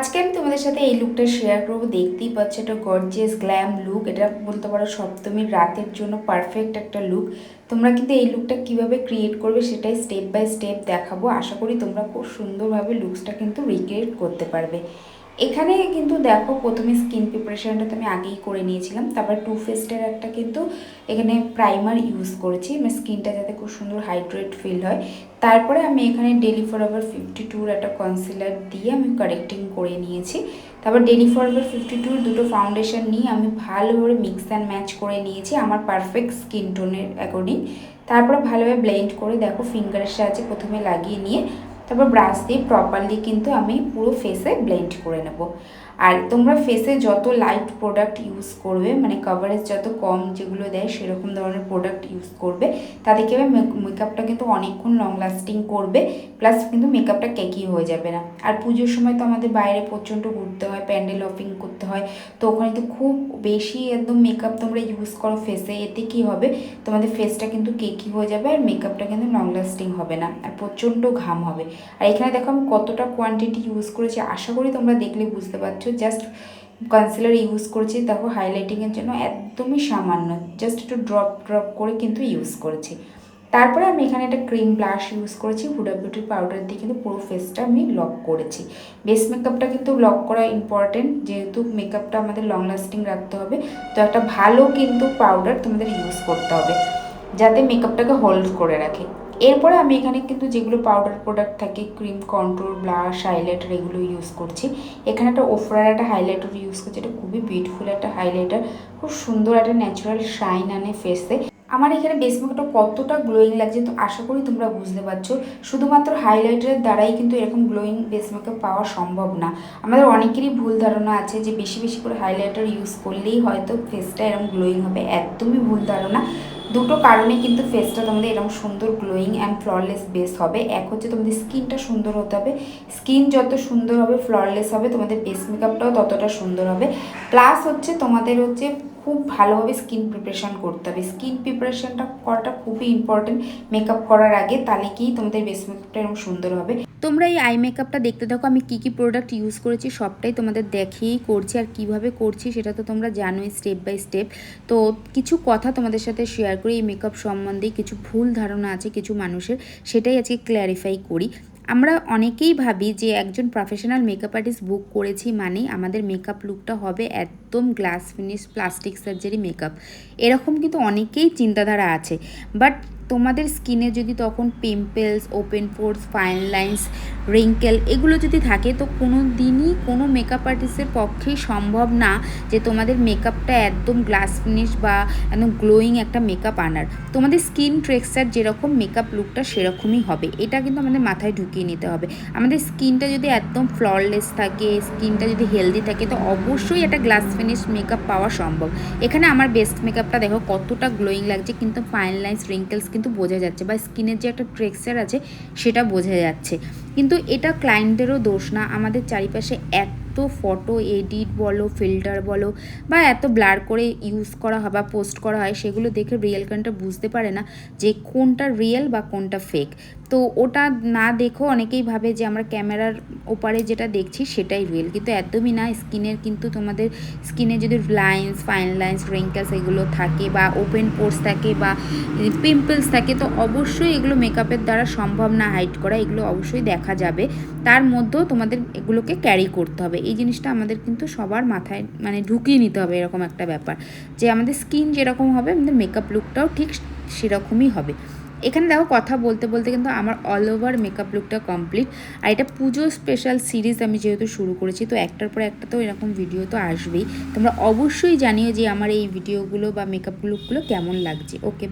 আজকে আমি তোমাদের সাথে এই লুকটা শেয়ার করব। দেখতেই পাচ্ছ এটা গর্জিয়াস গ্ল্যাম লুক এটা বলতে পারো সপ্তমীর রাতের জন্য পারফেক্ট একটা লুক তোমরা কিন্তু এই লুকটা কীভাবে ক্রিয়েট করবে সেটাই স্টেপ বাই স্টেপ দেখাবো। আশা করি তোমরা খুব সুন্দরভাবে লুকসটা কিন্তু রিক্রিয়েট করতে পারবে। এখানে কিন্তু দেখো প্রথমে স্কিন প্রিপারেশনটা তো আমি আগেই করে নিয়েছিলাম, তারপর টু ফেস্টের একটা কিন্তু এখানে প্রাইমার ইউজ করেছি আমার স্কিনটা যাতে খুব সুন্দর হাইড্রেট ফিল হয়। তারপরে আমি এখানে ডেলি ফরএভার ফিফটি টুর একটা কনসিলার দিয়ে আমি কারেক্টিং করে নিয়েছি। তারপর ডেলি ফরএভার ফিফটি টুর দুটো ফাউন্ডেশন নিয়ে আমি ভালোভাবে মিক্স অ্যান্ড ম্যাচ করে নিয়েছি আমার পারফেক্ট স্কিন টোনের অ্যাকর্ডিং তারপরে ভালোভাবে ব্লেন্ড করে দেখো ফিঙ্গারের সাহায্যে প্রথমে লাগিয়ে নিয়ে তারপর ব্রাশ দিয়ে প্রপারলি কিন্তু আমি পুরো ফেসে ব্লেন্ড করে নেব। আর তোমরা ফেসে যত লাইট প্রোডাক্ট ইউজ করবে মানে কভারেজ যত কম যেগুলো দেয় সেরকম ধরনের প্রোডাক্ট ইউজ করবে তাতে কি মেকআপটা কিন্তু অনেকক্ষণ লং লাস্টিং করবে প্লাস কিন্তু মেকআপটা কেকি হয়ে যাবে না। আর পুজোর সময় তো আমাদের বাইরে প্রচণ্ড ঘুরতে হয় প্যান্ডেল অফিং করতে হয়, তো ওখানে তো খুব বেশি একদম মেকআপ তোমরা ইউজ করো ফেসে এতে কি হবে? তোমাদের ফেসটা কিন্তু কেকি হয়ে যাবে আর মেকআপটা কিন্তু লং লাস্টিং হবে না, আর প্রচণ্ড ঘাম হবে। আর এখানে দেখো আমি কতটা কোয়ান্টিটি ইউজ করেছি, আশা করি তোমরা দেখলে বুঝতে পারছ জাস্ট কনসিলার ইউজ করেছি, দেখো হাইলাইটিংয়ের জন্য একদমই সামান্য জাস্ট একটু ড্রপ ড্রপ করে কিন্তু ইউজ করেছি। তারপরে আমি এখানে একটা ক্রিম ব্লাশ ইউজ করেছি হুডা বিউটি পাউডার দিয়ে কিন্তু পুরো ফেসটা আমি লক করেছি। বেস মেকআপটা কিন্তু লক করা ইম্পর্টেন্ট যেহেতু মেকআপটা আমাদের লং লাস্টিং রাখতে হবে, তো একটা ভালো কিন্তু পাউডার তোমাদের ইউজ করতে হবে, যাতে মেকআপটাকে হোল্ড করে রাখে। এরপরে আমি এখানে কিন্তু যেগুলো পাউডার প্রোডাক্ট থাকে ক্রিম কন্ট্রোল ব্লাশ হাইলাইটার এগুলো ইউজ করছি। এখানে একটা ওফরার একটা হাইলাইটার ইউজ করছি, এটা খুবই বিউটিফুল একটা হাইলাইটার খুব সুন্দর একটা ন্যাচারাল শাইন আনে ফেসে আমার এখানে বেস কতটা গ্লোয়িং লাগছে তো আশা করি তোমরা বুঝতে পারছ। শুধুমাত্র হাইলাইটারের দ্বারাই কিন্তু এরকম গ্লোয়িং বেস পাওয়া সম্ভব না। আমাদের অনেকেরই ভুল ধারণা আছে যে বেশি বেশি করে হাইলাইটার ইউজ করলেই হয়তো ফেসটা এরকম গ্লোয়িং হবে। একদমই ভুল ধারণা। দুটো কারণে কিন্তু ফেসটা তোমাদের এরকম সুন্দর গ্লোয়িং অ্যান্ড ফ্লরলেস বেস হবে। এক হচ্ছে তোমাদের স্কিনটা সুন্দর হতে হবে। স্কিন যত সুন্দর হবে ফ্লরলেস হবে, তোমাদের বেস মেকআপটাও ততটা সুন্দর হবে। প্লাস হচ্ছে তোমাদের হচ্ছে খুব ভালোভাবে স্কিন প্রিপারেশান করতে হবে। স্কিন প্রিপারেশানটা করাটা খুবই ইম্পর্টেন্ট মেকআপ করার আগে তাহলে কি তোমাদের বেস মেকআপটা এরকম সুন্দর হবে। তোমরা এই আই মেকআপটা দেখতে থাকো। আমি কী কী প্রোডাক্ট ইউজ করেছি, সবটাই তোমাদের দেখেই করছি আর কীভাবে করছি সেটা তো তোমরা জানোই স্টেপ বাই স্টেপ তো কিছু কথা তোমাদের সাথে শেয়ার করি, এই মেকআপ সম্বন্ধে কিছু ভুল ধারণা আছে কিছু মানুষের, সেটাই আজকে ক্ল্যারিফাই করি। আমরা অনেকেই ভাবি যে একজন প্রফেশনাল মেকআপ আর্টিস্ট বুক করেছি মানে আমাদের মেকআপ লুকটা হবে একদম glass finish plastic surgery makeup এরকম কিন্তু অনেকেই চিন্তাধারা আছে। বাট তোমাদের স্কিনে যদি তখন pimples open pores fine lines wrinkle এগুলো যদি থাকে, তো কোনো দিনই কোনো মেকআপ আর্টিস্টের পক্ষেই সম্ভব না যে তোমাদের মেকআপটা একদম গ্লাস ফিনিশ বা একদম গ্লোয়িং একটা মেকআপ আনার। তোমাদের স্কিন টেক্সচার যেরকম মেকআপ লুকটা সেরকমই হবে। এটা কিন্তু আমাদের মাথায় ঢুকিয়ে নিতে হবে। আমাদের স্কিনটা যদি একদম ফ্লরলেস থাকে স্কিনটা যদি হেলদি থাকে, তো অবশ্যই একটা গ্লাস ফিনিশ মেকআপ পাওয়া সম্ভব। এখানে আমার বেস্ট মেকআপটা দেখো কতটা গ্লোয়িং লাগছে, কিন্তু ফাইন লাইন্স রিঙ্কেলস কিন্তু বোঝা যাচ্ছে বা স্কিনের যে একটা টেক্সচার আছে, সেটা বোঝা যাচ্ছে। কিন্তু এটা ক্লায়েন্টেরও দোষ না। আমাদের চারিপাশে এত ফটো এডিট বলো ফিল্টার বলো বা এত ব্লার করে ইউজ করা হয় বা পোস্ট করা হয়, সেগুলো দেখে রিয়েল কানটা বুঝতে পারে না যে কোনটা রিয়েল বা কোনটা ফেক তো ওটা না দেখো অনেকেই ভাবে যে আমরা ক্যামেরার ওপারে যেটা দেখছি সেটাই রিয়েল কিন্তু একদমই না স্কিনের কিন্তু তোমাদের স্কিনে যদি লাইন্স ফাইন লাইন্স রিঙ্কেলস এগুলো থাকে বা ওপেন পোর্স থাকে বা পিম্পলস থাকে, তো অবশ্যই এগুলো মেকআপের দ্বারা সম্ভব না হাইড করা, এগুলো অবশ্যই দেখা যাবে। তার মধ্যেও তোমাদের এগুলোকে ক্যারি করতে হবে। এই জিনিসটা আমাদের কিন্তু সবার মাথায় মানে ঢুকিয়ে নিতে হবে এরকম একটা ব্যাপার। যে আমাদের স্কিন যেরকম হবে, আমাদের মেকআপ লুকটাও ঠিক সেরকমই হবে। এখানে দেখো কথা বলতে বলতে কিন্তু আমার অল ওভার মেকআপ লুকটা কমপ্লিট আর এটা পুজো স্পেশাল সিরিজ আমি যেহেতু শুরু করেছি, তো একটার পর একটা তো এরকম ভিডিও তো আসবেই। তোমরা অবশ্যই জানিও যে আমার এই ভিডিওগুলো বা মেকআপ লুকগুলো কেমন লাগছে। ওকে